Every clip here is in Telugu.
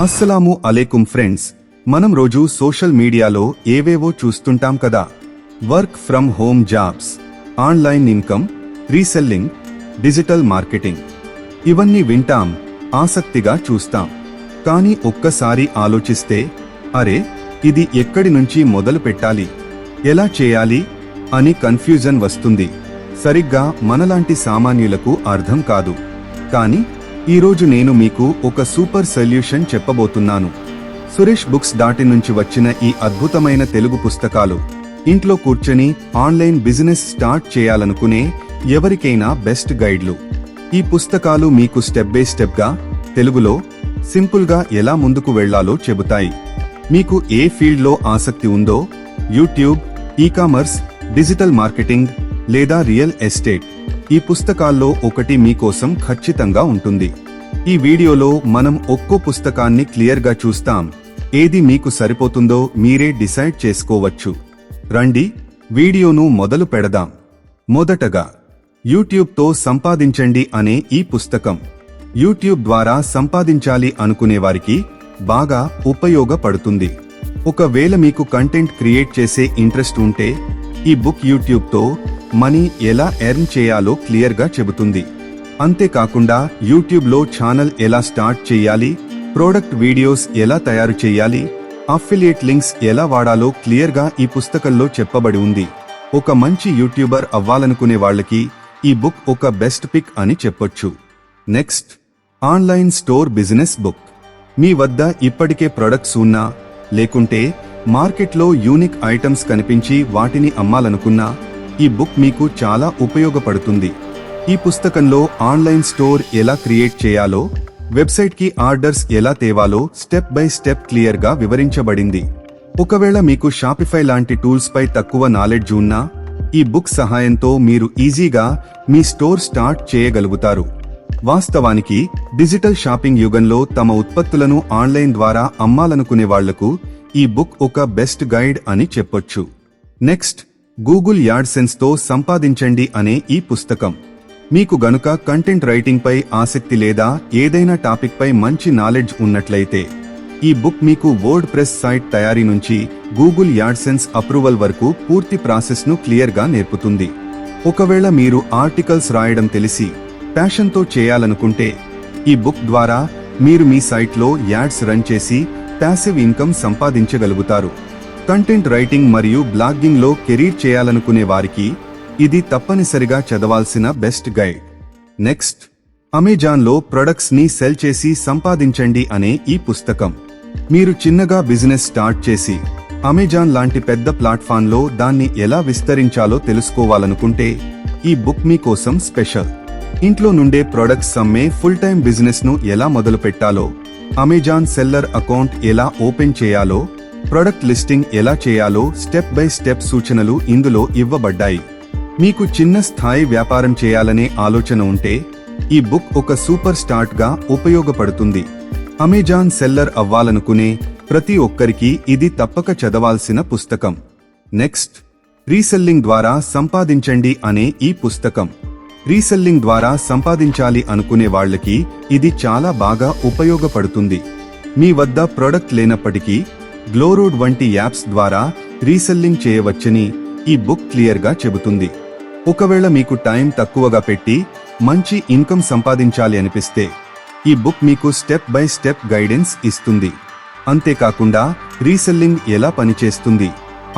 అస్సలాము అలేకుం ఫ్రెండ్స్ మనం రోజు సోషల్ మీడియాలో ఏవేవో చూస్తుంటాం కదా. Work from home jobs online income reselling digital marketing. ఇవన్నీ వింటాం ఆసక్తిగా చూస్తాం. కానీ ఒక్కసారి ఆలోచిస్తే అరే ఇది ఎక్కడి నుంచి మొదలు పెట్టాలి? ఎలా చేయాలి? అని కన్ఫ్యూజన్ వస్తుంది. సరిగ్గా మనలాంటి సామాన్యులకు అర్థం కాదు. కానీ ఈరోజు నేను మీకు ఒక సూపర్ సొల్యూషన్ చెప్పబోతున్నాను. సురేష్ బుక్స్ డాటి నుంచి వచ్చిన ఈ అద్భుతమైన తెలుగు పుస్తకాలు. ఇంట్లో కూర్చొని ఆన్లైన్ బిజినెస్ స్టార్ట్ చేయాలనుకునే ఎవరికైనా బెస్ట్ గైడ్లు. ఈ పుస్తకాలు మీకు స్టెప్ బై స్టెప్గా తెలుగులో సింపుల్గా ఎలా ముందుకు వెళ్ళాలో చెబుతాయి. మీకు ఏ ఫీల్డ్లో ఆసక్తి ఉందో YouTube e commerce digital marketing లేదా రియల్ ఎస్టేట్ ఈ పుస్తకాల్లో ఒకటి మీకోసం ఖచ్చితంగా ఉంటుంది. ఈ వీడియోలో మనం ఒక్కో పుస్తకాన్ని క్లియర్గా చూస్తాం. ఏది మీకు సరిపోతుందో మీరే డిసైడ్ చేసుకోవచ్చు. రండి వీడియోను మొదలు పెడదాం. మొదటగా యూట్యూబ్తో సంపాదించండి అనే ఈ పుస్తకం. యూట్యూబ్ ద్వారా సంపాదించాలి అనుకునేవారికి బాగా ఉపయోగపడుతుంది. ఒకవేళ మీకు కంటెంట్ క్రియేట్ చేసే ఇంట్రెస్ట్ ఉంటే ఈ బుక్ యూట్యూబ్తో మనీ ఎలా ఎర్న్ చేయాలో క్లియర్గా చెబుతుంది. అంతేకాకుండా యూట్యూబ్లో ఛానల్ ఎలా స్టార్ట్ చేయాలి ప్రోడక్ట్ వీడియోస్ ఎలా తయారు చేయాలి అఫిలియేట్ లింక్స్ ఎలా వాడాలో క్లియర్గా ఈ పుస్తకంలో చెప్పబడి ఉంది. ఒక మంచి యూట్యూబర్ అవ్వాలనుకునే వాళ్ళకి ఈ బుక్ ఒక బెస్ట్ పిక్ అని చెప్పొచ్చు. Next online store business book. మీ వద్ద ఇప్పటికే ప్రొడక్ట్స్ ఉన్నా లేకుంటే మార్కెట్లో యూనిక్ ఐటమ్స్ కనిపించి వాటిని అమ్మాలనుకున్నా ఈ బుక్ మీకు చాలా ఉపయోగపడుతుంది. ఈ పుస్తకంలో ఆన్లైన్ స్టోర్ ఎలా క్రియేట్ చేయాలో వెబ్సైట్కి ఆర్డర్స్ ఎలా తేవాలో స్టెప్ బై స్టెప్ క్లియర్గా వివరించబడింది. ఒకవేళ మీకు షాపిఫై లాంటి టూల్స్ పై తక్కువ నాలెడ్జ్ ఉన్నా ఈ బుక్ సహాయంతో మీరు ఈజీగా మీ స్టోర్ స్టార్ట్ చేయగలుగుతారు. వాస్తవానికి డిజిటల్ షాపింగ్ యుగంలో తమ ఉత్పత్తులను ఆన్లైన్ ద్వారా అమ్మాలనుకునే వాళ్ళకు ఈ బుక్ ఒక బెస్ట్ గైడ్ అని చెప్పొచ్చు. నెక్స్ట్ గూగుల్ యాడ్సెన్స్తో సంపాదించండి అనే ఈ పుస్తకం. మీకు గనుక కంటెంట్ రైటింగ్పై ఆసక్తి లేదా ఏదైనా టాపిక్పై మంచి నాలెడ్జ్ ఉన్నట్లయితే ఈ బుక్ మీకు వర్డ్ ప్రెస్ సైట్ తయారీ నుంచి గూగుల్ యాడ్సెన్స్ అప్రూవల్ వరకు పూర్తి ప్రాసెస్ను క్లియర్గా నేర్పుతుంది. ఒకవేళ మీరు ఆర్టికల్స్ రాయడం తెలిసి ప్యాషన్తో చేయాలనుకుంటే ఈ బుక్ ద్వారా మీరు మీ సైట్లో యాడ్స్ రన్ చేసి ప్యాసివ్ ఇన్కమ్ సంపాదించగలుగుతారు. కంటెంట్ రైటింగ్ మరియు బ్లాగింగ్లో కెరీర్ చేయాలనుకునే వారికి ఇది తప్పనిసరిగా చదవాల్సిన బెస్ట్ గైడ్. నెక్స్ట్ అమెజాన్లో ప్రొడక్ట్స్ని సెల్ చేసి సంపాదించండి అనే ఈ పుస్తకం. మీరు చిన్నగా బిజినెస్ స్టార్ట్ చేసి అమెజాన్ లాంటి పెద్ద ప్లాట్ఫామ్లో దాన్ని ఎలా విస్తరించాలో తెలుసుకోవాలనుకుంటే ఈ బుక్ మీకోసం స్పెషల్. ఇంట్లో నుండే ప్రొడక్ట్స్ అమ్మే ఫుల్ టైం బిజినెస్ను ఎలా మొదలుపెట్టాలో అమెజాన్ సెల్లర్ అకౌంట్ ఎలా ఓపెన్ చేయాలో ప్రొడక్ట్ లిస్టింగ్ ఎలా చేయాలో స్టెప్ బై స్టెప్ సూచనలు ఇందులో ఇవ్వబడ్డాయి. మీకు చిన్న స్థాయి వ్యాపారం చేయాలనే ఆలోచన ఉంటే ఈ బుక్ ఒక సూపర్ స్టార్ట్గా ఉపయోగపడుతుంది. అమెజాన్ సెల్లర్ అవ్వాలనుకునే ప్రతి ఒక్కరికి ఇది తప్పక చదవాల్సిన పుస్తకం. నెక్స్ట్ రీసెల్లింగ్ ద్వారా సంపాదించండి అనే ఈ పుస్తకం. రీసెల్లింగ్ ద్వారా సంపాదించాలి అనుకునే వాళ్ళకి ఇది చాలా బాగా ఉపయోగపడుతుంది. మీ వద్ద ప్రొడక్ట్ లేనప్పటికీ గ్లోరోడ్ వంటి యాప్స్ ద్వారా రీసెల్లింగ్ చేయవచ్చని ఈ బుక్ క్లియర్గా చెబుతుంది. ఒకవేళ మీకు టైం తక్కువగా పెట్టి మంచి ఇన్కమ్ సంపాదించాలి అనిపిస్తే ఈ బుక్ మీకు స్టెప్ బై స్టెప్ గైడెన్స్ ఇస్తుంది. అంతేకాకుండా రీసెల్లింగ్ ఎలా పనిచేస్తుంది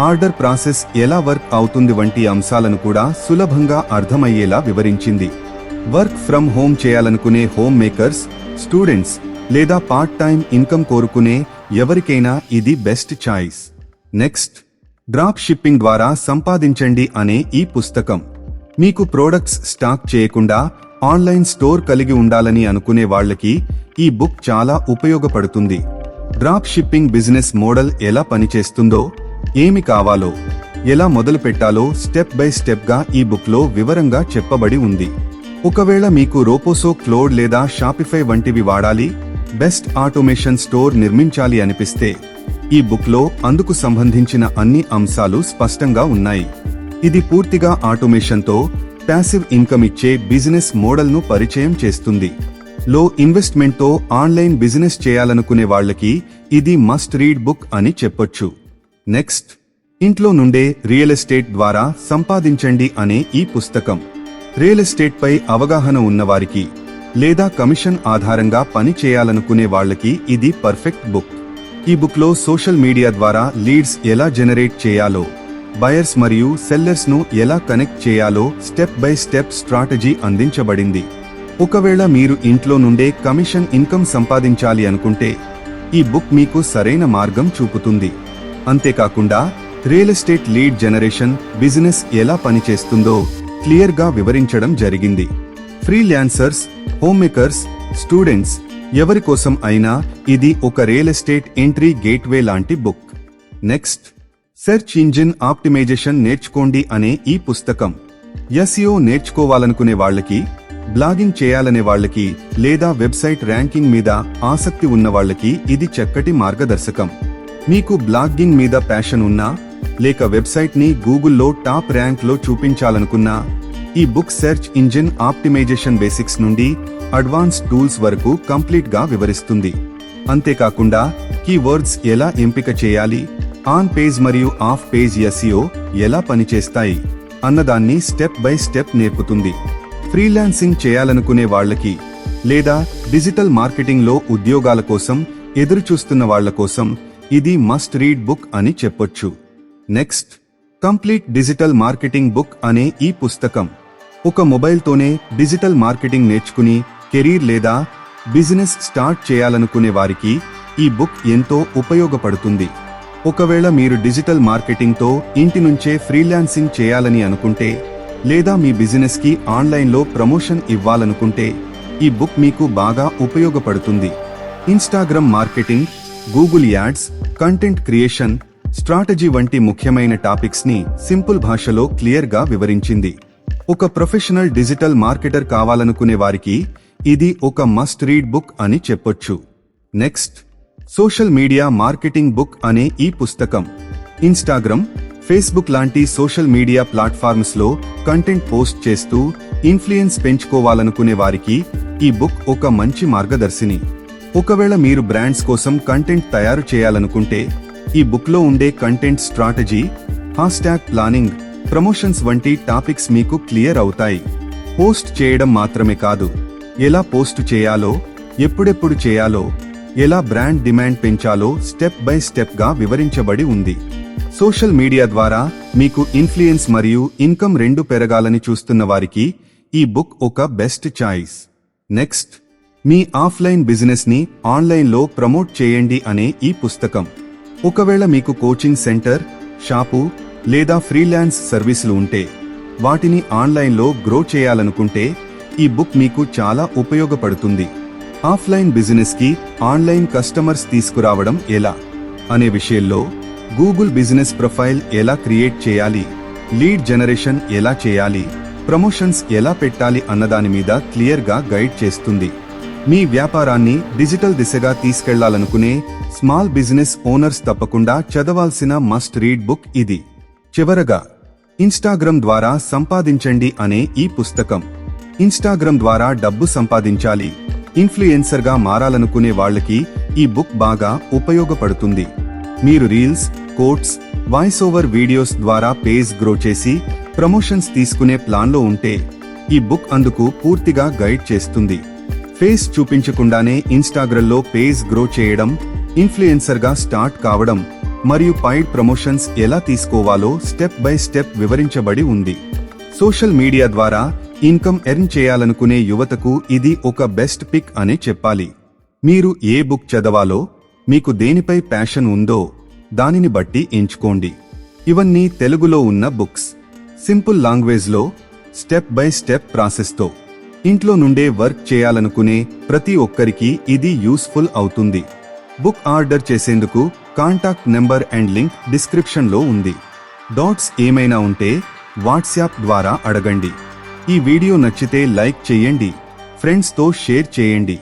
ఆర్డర్ ప్రాసెస్ ఎలా వర్క్ అవుతుంది వంటి అంశాలను కూడా సులభంగా అర్థమయ్యేలా వివరించింది. వర్క్ ఫ్రమ్ హోమ్ చేయాలనుకునే హోమ్ మేకర్స్ స్టూడెంట్స్ లేదా పార్ట్ టైం ఇన్కమ్ కోరుకునే ఎవరికైనా ఇది best choice next drop shipping ద్వారా సంపాదించండి అనే ఈ పుస్తకం. మీకు ప్రోడక్ట్స్ స్టాక్ చేయకుండా ఆన్లైన్ స్టోర్ కలిగి ఉండాలని అనుకునే వాళ్ళకి ఈ బుక్ చాలా ఉపయోగపడుతుంది. డ్రాప్ షిప్పింగ్ బిజినెస్ మోడల్ ఎలా పనిచేస్తుందో ఏమి కావాలో ఎలా మొదలు పెట్టాలో స్టెప్ బై స్టెప్గా ఈ బుక్లో వివరంగా చెప్పబడి ఉంది. ఒకవేళ మీకు రోపోసో క్లోడ్ లేదా షాపిఫై వంటివి వాడాలి బెస్ట్ ఆటోమేషన్ స్టోర్ నిర్మించాలి అనిపిస్తే ఈ బుక్లో అందుకు సంబంధించిన అన్ని అంశాలు స్పష్టంగా ఉన్నాయి. ఇది పూర్తిగా ఆటోమేషన్తో ప్యాసివ్ ఇన్కమ్ ఇచ్చే బిజినెస్ మోడల్ను పరిచయం చేస్తుంది. లో ఇన్వెస్ట్మెంట్తో ఆన్లైన్ బిజినెస్ చేయాలనుకునే వాళ్ళకి ఇది మస్ట్ రీడ్ బుక్ అని చెప్పొచ్చు. నెక్స్ట్ ఇంట్లో నుండే రియల్ ఎస్టేట్ ద్వారా సంపాదించండి అనే ఈ పుస్తకం. రియల్ ఎస్టేట్పై అవగాహన ఉన్నవారికి లేదా కమిషన్ ఆధారంగా పని చేయాలనుకునే వాళ్ళకి ఇది పర్ఫెక్ట్ బుక్. ఈ బుక్లో సోషల్ మీడియా ద్వారా లీడ్స్ ఎలా జనరేట్ చేయాలో బయర్స్ మరియు సెల్లర్స్ను ఎలా కనెక్ట్ చేయాలో స్టెప్ బై స్టెప్ స్ట్రాటజీ అందించబడింది. ఒకవేళ మీరు ఇంట్లో నుండే కమిషన్ ఇన్కమ్ సంపాదించాలి అనుకుంటే ఈ బుక్ మీకు సరైన మార్గం చూపుతుంది. అంతేకాకుండా real estate lead generation business ఎలా పనిచేస్తుందో క్లియర్గా వివరించడం జరిగింది. ఫ్రీలాన్సర్స్ హోమ్ మేకర్స్ స్టూడెంట్స్ ఎవరి కోసం అయినా ఇది ఒక రియల్ ఎస్టేట్ ఎంట్రీ గేట్వే లాంటి book next search engine optimisation నేర్చుకోండి అనే ఈ పుస్తకం. ఎస్ఈఓ నేర్చుకోవాలనుకునే వాళ్ళకి బ్లాగింగ్ చేయాలనే వాళ్ళకి లేదా వెబ్సైట్ ర్యాంకింగ్ మీద ఆసక్తి ఉన్న వాళ్ళకి ఇది చక్కటి మార్గదర్శకం. మీకు బ్లాగింగ్ మీద ప్యాషన్ ఉన్నా లేక వెబ్సైట్ని గూగుల్లో టాప్ ర్యాంక్లో చూపించాలనుకున్నా ఈ book search engine optimisation basics నుండి అడ్వాన్స్ టూల్స్ వరకు కంప్లీట్గా వివరిస్తుంది. అంతేకాకుండా కీవర్డ్స్ ఎలా ఎంపిక చేయాలి ఆన్ పేజ్ మరియు ఆఫ్ పేజ్ ఎస్ఈఓ ఎలా పనిచేస్తాయి అన్నదాన్ని స్టెప్ బై స్టెప్ నేర్పుతుంది. ఫ్రీలాన్సింగ్ చేయాలనుకునే వాళ్ళకి లేదా డిజిటల్ మార్కెటింగ్లో ఉద్యోగాల కోసం ఎదురుచూస్తున్న వాళ్ళ కోసం ఇది మస్ట్ రీడ్ బుక్ అని చెప్పొచ్చు. Next complete digital marketing book అనే ఈ పుస్తకం. ఒక మొబైల్తోనే డిజిటల్ మార్కెటింగ్ నేర్చుకుని కెరీర్ లేదా బిజినెస్ స్టార్ట్ చేయాలనుకునే వారికి ఈ బుక్ ఎంతో ఉపయోగపడుతుంది. ఒకవేళ మీరు డిజిటల్ మార్కెటింగ్తో ఇంటి నుంచే ఫ్రీలాన్సింగ్ చేయాలని అనుకుంటే లేదా మీ బిజినెస్కి ఆన్లైన్లో ప్రమోషన్ ఇవ్వాలనుకుంటే ఈ బుక్ మీకు బాగా ఉపయోగపడుతుంది. Instagram marketing Google ads content creation strategy వంటి ముఖ్యమైన టాపిక్స్ని సింపుల్ భాషలో క్లియర్గా వివరించింది. ఒక ప్రొఫెషనల్ డిజిటల్ మార్కెటర్ కావాలనుకునే వారికి ఇది ఒక మస్ట్ రీడ్ బుక్ అని చెప్పొచ్చు. Next social media marketing book అనే ఈ పుస్తకం. ఇన్స్టాగ్రామ్ ఫేస్బుక్ లాంటి సోషల్ మీడియా ప్లాట్ఫామ్స్లో కంటెంట్ పోస్ట్ చేస్తూ ఇన్ఫ్లుయెన్స్ పెంచుకోవాలనుకునే వారికి ఈ బుక్ ఒక మంచి మార్గదర్శిని. ఒకవేళ మీరు బ్రాండ్స్ కోసం కంటెంట్ తయారు చేయాలనుకుంటే ఈ బుక్లో ఉండే content strategy hashtag planning promotions వంటి టాపిక్స్ మీకు క్లియర్ అవుతాయి. పోస్ట్ చేయడం మాత్రమే కాదు. ఎలా పోస్ట్ చేయాలో ఎప్పుడెప్పుడు చేయాలో ఎలా బ్రాండ్ డిమాండ్ పెంచాలో స్టెప్ బై స్టెప్గా వివరించబడి ఉంది. సోషల్ మీడియా ద్వారా మీకు ఇన్ఫ్లుయెన్స్ మరియు ఇన్కమ్ రెండు పెరగాలని చూస్తున్న వారికి ఈ బుక్ ఒక బెస్ట్ చాయిస్. నెక్స్ట్ మీ ఆఫ్లైన్ బిజినెస్ని ఆన్లైన్లో ప్రమోట్ చేయండి అనే ఈ పుస్తకం. ఒకవేళ మీకు కోచింగ్ సెంటర్ షాపు లేదా ఫ్రీలాన్స్ సర్వీసులు ఉంటే వాటిని ఆన్లైన్లో గ్రో చేయాలనుకుంటే ఈ బుక్ మీకు చాలా ఉపయోగపడుతుంది. ఆఫ్లైన్ బిజినెస్కి ఆన్లైన్ కస్టమర్స్ తీసుకురావడం ఎలా? అనే విషయంలో గూగుల్ బిజినెస్ ప్రొఫైల్ ఎలా క్రియేట్ చేయాలి? లీడ్ జనరేషన్ ఎలా చేయాలి? ప్రమోషన్స్ ఎలా పెట్టాలి అన్నదాని మీద క్లియర్గా గైడ్ చేస్తుంది. మీ వ్యాపారాన్ని డిజిటల్ దిశగా తీసుకెళ్ళాలనుకునే స్మాల్ బిజినెస్ ఓనర్స్ తప్పకుండా చదవాల్సిన మస్ట్ రీడ్ బుక్ ఇది. చివరగా ఇన్స్టాగ్రామ్ ద్వారా సంపాదించండి అనే ఈ పుస్తకం. ఇన్స్టాగ్రామ్ ద్వారా డబ్బు సంపాదించాలి. ఇన్ఫ్లుయెన్సర్గా మారాలనుకునే వాళ్ళకి ఈ బుక్ బాగా ఉపయోగపడుతుంది. మీరు reels quotes voice over videos ద్వారా పేజ్ గ్రో చేసి ప్రమోషన్స్ తీసుకునే ప్లాన్లో ఉంటే ఈ బుక్ అందుకు పూర్తిగా గైడ్ చేస్తుంది. ఫేస్ చూపించకుండానే ఇన్స్టాగ్రామ్లో పేజ్ గ్రో చేయడం ఇన్ఫ్లుయెన్సర్గా స్టార్ట్ కావడం మరియు పైడ్ ప్రమోషన్స్ ఎలా తీసుకోవాలో స్టెప్ బై స్టెప్ వివరించబడి ఉంది. సోషల్ మీడియా ద్వారా ఇన్కమ్ ఎర్న్ చేయాలనుకునే యువతకు ఇది ఒక బెస్ట్ పిక్ అనే చెప్పాలి. మీరు ఏ బుక్ చదవాలో మీకు దేనిపై ప్యాషన్ ఉందో దానిని బట్టి ఎంచుకోండి. ఇవన్నీ తెలుగులో ఉన్న బుక్స్ సింపుల్ లాంగ్వేజ్లో స్టెప్ బై స్టెప్ ప్రాసెస్తో ఇంట్లో నుండే వర్క్ చేయాలనుకునే ప్రతి ఒక్కరికి ఇది యూస్ఫుల్ అవుతుంది. బుక్ ఆర్డర్ చేసేందుకు కాంటాక్ట్ నెంబర్ అండ్ లింక్ డిస్క్రిప్షన్లో ఉంది. డాట్స్ ఏమైనా ఉంటే వాట్సాప్ ద్వారా అడగండి. ఈ వీడియో నచ్చితే లైక్ చేయండి. ఫ్రెండ్స్తో షేర్ చేయండి.